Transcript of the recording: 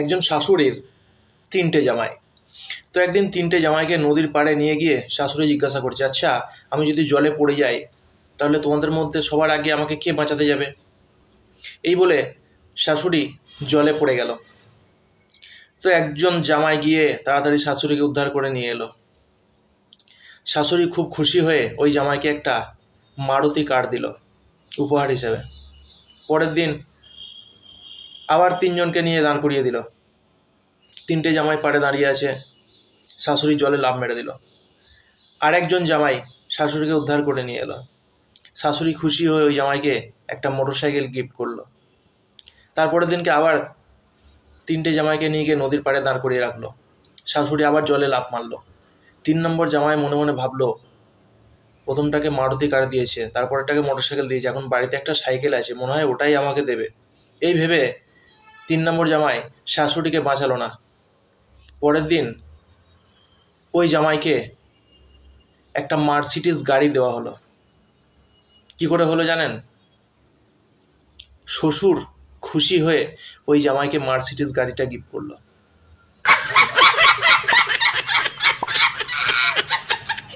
একজন শাশুড়ির তিনটে জামাই। তো একদিন তিনটে জামাইকে নদীর পাড়ে নিয়ে গিয়ে শাশুড়ি জিজ্ঞাসা করছে আচ্ছা আমি যদি জলে পড়ে যাই, তাহলে তোমাদের মধ্যে সবার আগে আমাকে কে বাঁচাতে যাবে? এই বলে শাশুড়ি জলে পড়ে গেল। তো একজন জামাই গিয়ে তাড়াতাড়ি শাশুড়িকে উদ্ধার করে নিয়ে এলো। শাশুড়ি খুব খুশি হয়ে ওই জামাইকে একটা মারুতি কার দিল, উপহার হিসেবে। পরের দিন আবার তিনজনকে নিয়ে দাঁড় করিয়ে দিল। তিনটে জামাই পাড়ে দাঁড়িয়ে আছে, শাশুড়ি জলে লাভ মেরে দিল। আর একজন জামাই শাশুড়িকে উদ্ধার করে নিয়ে এলো। শাশুড়ি খুশি হয়ে ওই জামাইকে একটা মোটরসাইকেল গিফট করল। তারপরের দিনকে আবার তিনটে জামাইকে নিয়ে গিয়ে নদীর পাড়ে দাঁড় করিয়ে রাখল। শাশুড়ি আবার জলে লাফ মারলো। তিন নম্বর জামাই মনে মনে ভাবলো, প্রথমটাকে মারুতি কার দিয়েছে তারপরটাকে মোটরসাইকেল দিয়েছে, এখন বাড়িতে একটা সাইকেল আছে, মনে হয় ওটাই আমাকে দেবে। এই ভেবে তিন নম্বর জামাই শাশুড়িকে বাঁচালো না। পরের দিন ওই জামাইকে একটা মার্সিটিস গাড়ি দেওয়া হলো। কি করে হলো জানেন? শ্বশুর খুশি হয়ে ওই জামাইকে মার্সিটিস গাড়িটা গিফট করল।